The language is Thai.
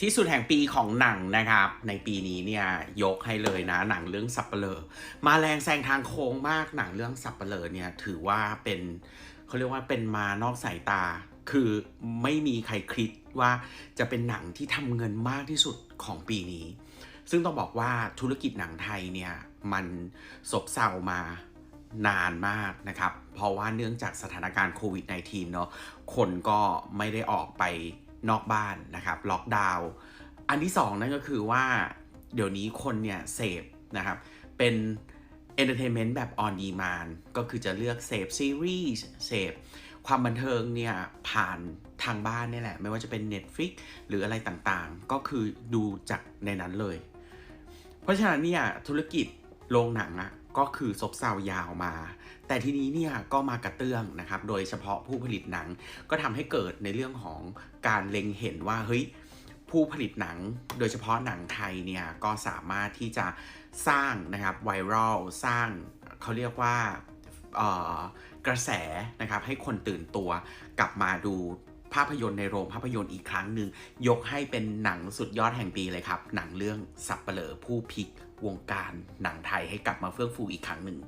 ที่สุดแห่งปีของหนังนะครับ ในปีนี้เนี่ยยกให้เลยนะ หนังเรื่องสับเปลอมาแรงแซงทางโค้งมากหนังเรื่องสับเปลอเนี่ยถือว่าเป็นเขาเรียกว่าเป็นมานอกสายตา คือไม่มีใครคิดว่าจะเป็นหนังที่ทำเงินมากที่สุดของปีนี้ ซึ่งต้องบอกว่าธุรกิจหนังไทยเนี่ยมันซบเซามานานมากนะครับ เพราะว่าเนื่องจากสถานการณ์โควิด -19 เนาะคนก็ไม่ได้ออกไป นอกบ้านนะครับล็อกดาวน์อันที่สองนั่นก็คือว่าเดี๋ยวนี้คนเนี่ยเสพนะครับเป็นเอนเตอร์เทนเมนต์แบบออนดีมานก็คือจะเลือกเสพซีรีส์เสพความบันเทิงเนี่ยผ่านทางบ้านนี่แหละ ไม่ว่าจะเป็น Netflix หรืออะไรต่างๆ ก็คือดูจากในนั้นเลย เพราะฉะนั้นเนี่ยธุรกิจโรงหนังอะ ก็คือซบเซายาวมา แต่ทีนี้เนี่ยก็มากระเตื้องนะครับ โดยเฉพาะผู้ผลิตหนังก็ทำให้เกิดในเรื่องของการเล็งเห็นว่าเฮ้ยผู้ผลิตหนังโดยเฉพาะหนังไทยเนี่ยก็สามารถที่จะสร้างนะครับไวรัลสร้างเขาเรียกว่ากระแสนะครับให้คนตื่นตัวกลับมาดู ภาพยนตร์ในโรงภาพยนตร์อีกครั้งหนึ่ง ยกให้เป็นหนังสุดยอดแห่งปีเลยครับ หนังเรื่องสับเปลอผู้พลิกวงการหนังไทยให้กลับมาเฟื่องฟูอีกครั้งหนึ่ง